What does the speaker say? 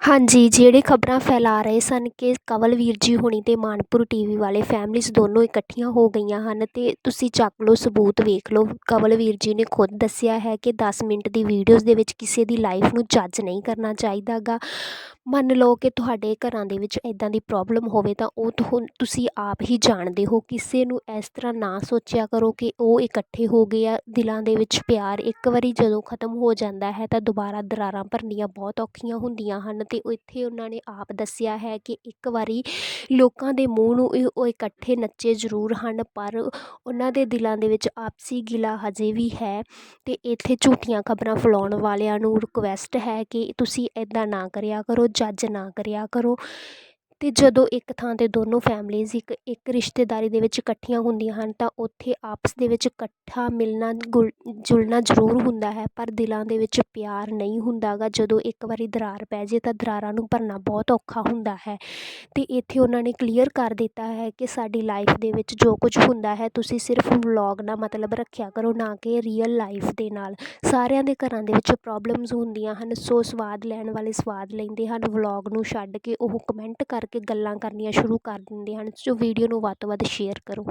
ਹਾਂਜੀ, ਜਿਹੜੇ ਖਬਰਾਂ ਫੈਲਾ ਰਹੇ ਸਨ ਕਿ ਕਵਲਵੀਰ ਜੀ ਹੋਣੀ ਅਤੇ ਮਾਨਪੁਰ ਟੀਵੀ ਵਾਲੇ ਫੈਮਲੀਜ਼ ਦੋਨੋਂ ਇਕੱਠੀਆਂ ਹੋ ਗਈਆਂ ਹਨ ਅਤੇ ਤੁਸੀਂ ਚੱਕ ਲਓ ਸਬੂਤ, ਵੇਖ ਲਓ। ਕਵਲਵੀਰ ਜੀ ਨੇ ਖੁਦ ਦੱਸਿਆ ਹੈ ਕਿ ਦਸ ਮਿੰਟ ਦੀ ਵੀਡੀਓਜ਼ ਦੇ ਵਿੱਚ ਕਿਸੇ ਦੀ ਲਾਈਫ ਨੂੰ ਜੱਜ ਨਹੀਂ ਕਰਨਾ ਚਾਹੀਦਾ ਗਾ ਮੰਨ ਲਓ ਕਿ ਤੁਹਾਡੇ ਘਰਾਂ ਦੇ ਵਿੱਚ ਇਦਾਂ ਦੀ ਪ੍ਰੋਬਲਮ ਹੋਵੇ ਤਾਂ ਉਹ ਤੁਹ, ਤੁਸੀਂ ਆਪ ਹੀ ਜਾਣਦੇ ਹੋ, ਕਿਸੇ ਨੂੰ ਇਸ ਤਰ੍ਹਾਂ ਨਾ ਸੋਚਿਆ ਕਰੋ ਕਿ ਉਹ ਇਕੱਠੇ ਹੋ ਗਏ ਆ, ਦਿਲਾਂ ਦੇ ਵਿੱਚ ਪਿਆਰ ਇੱਕ ਵਾਰੀ ਜਦੋਂ ਖਤਮ ਹੋ ਜਾਂਦਾ ਹੈ ਤਾਂ ਦੁਬਾਰਾ ਦਰਾਰਾਂ ਭਰਨੀਆਂ ਬਹੁਤ ਔਖੀਆਂ ਹੁੰਦੀਆਂ ਹਨ ਅਤੇ ਇੱਥੇ ਉਹਨਾਂ ਨੇ ਆਪ ਦੱਸਿਆ ਹੈ ਕਿ ਇੱਕ ਵਾਰੀ ਲੋਕਾਂ ਦੇ ਮੂੰਹ ਨੂੰ ਉਹ ਇਕੱਠੇ ਨੱਚੇ ਜ਼ਰੂਰ ਹਨ, ਪਰ ਉਹਨਾਂ ਦੇ ਦਿਲਾਂ ਦੇ ਵਿੱਚ ਆਪਸੀ ਗਿਲਾ ਹਜੇ ਵੀ ਹੈ ਅਤੇ ਇੱਥੇ ਝੂਠੀਆਂ ਖਬਰਾਂ ਫੈਲਾਉਣ ਵਾਲਿਆਂ ਨੂੰ ਰਿਕੁਐਸਟ ਹੈ ਕਿ ਤੁਸੀਂ ਇੱਦਾਂ ਨਾ ਕਰਿਆ ਕਰੋ ਜੱਜ ਨਾ ਕਰਿਆ ਕਰੋ। ਅਤੇ ਜਦੋਂ ਇੱਕ ਥਾਂ 'ਤੇ ਦੋਨੋਂ ਫੈਮਲੀਜ਼ ਇੱਕ ਇੱਕ ਰਿਸ਼ਤੇਦਾਰੀ ਦੇ ਵਿੱਚ ਇਕੱਠੀਆਂ ਹੁੰਦੀਆਂ ਹਨ, ਤਾਂ ਉੱਥੇ ਆਪਸ ਦੇ ਵਿੱਚ ਇਕੱਠਾ ਮਿਲਣਾ ਗੁਲ, ਜੁਲਣਾ ਜ਼ਰੂਰ ਹੁੰਦਾ ਹੈ, ਪਰ ਦਿਲਾਂ ਦੇ ਵਿੱਚ ਪਿਆਰ ਨਹੀਂ ਹੁੰਦਾ ਗਾ ਜਦੋਂ ਇੱਕ ਵਾਰੀ ਦਰਾਰ ਪੈ ਜੇ, ਤਾਂ ਦਰਾਰਾਂ ਨੂੰ ਭਰਨਾ ਬਹੁਤ ਔਖਾ ਹੁੰਦਾ ਹੈ। ਅਤੇ ਇੱਥੇ ਉਹਨਾਂ ਨੇ ਕਲੀਅਰ ਕਰ ਦਿੱਤਾ ਹੈ ਕਿ ਸਾਡੀ ਲਾਈਫ ਦੇ ਵਿੱਚ ਜੋ ਕੁਝ ਹੁੰਦਾ ਹੈ, ਤੁਸੀਂ ਸਿਰਫ ਵਲੋਗ ਨਾਲ ਮਤਲਬ ਰੱਖਿਆ ਕਰੋ, ਨਾ ਕਿ ਰੀਅਲ ਲਾਈਫ ਦੇ ਨਾਲ। ਸਾਰਿਆਂ ਦੇ ਘਰਾਂ ਦੇ ਵਿੱਚ ਪ੍ਰੋਬਲਮਸ ਹੁੰਦੀਆਂ ਹਨ, ਸੋ ਸਵਾਦ ਲੈਣ ਵਾਲੇ ਸਵਾਦ ਲੈਂਦੇ ਹਨ। ਵਲੋਗ ਨੂੰ ਛੱਡ ਕੇ ਉਹ ਕਮੈਂਟ ਕਰ ਕਰਕੇ ਗੱਲਾਂ ਕਰਨੀਆਂ ਸ਼ੁਰੂ ਕਰ ਦਿੰਦੇ ਹਨ ਸੋ ਵੀਡੀਓ ਨੂੰ ਵੱਧ ਤੋਂ ਵੱਧ ਸ਼ੇਅਰ ਕਰੋ।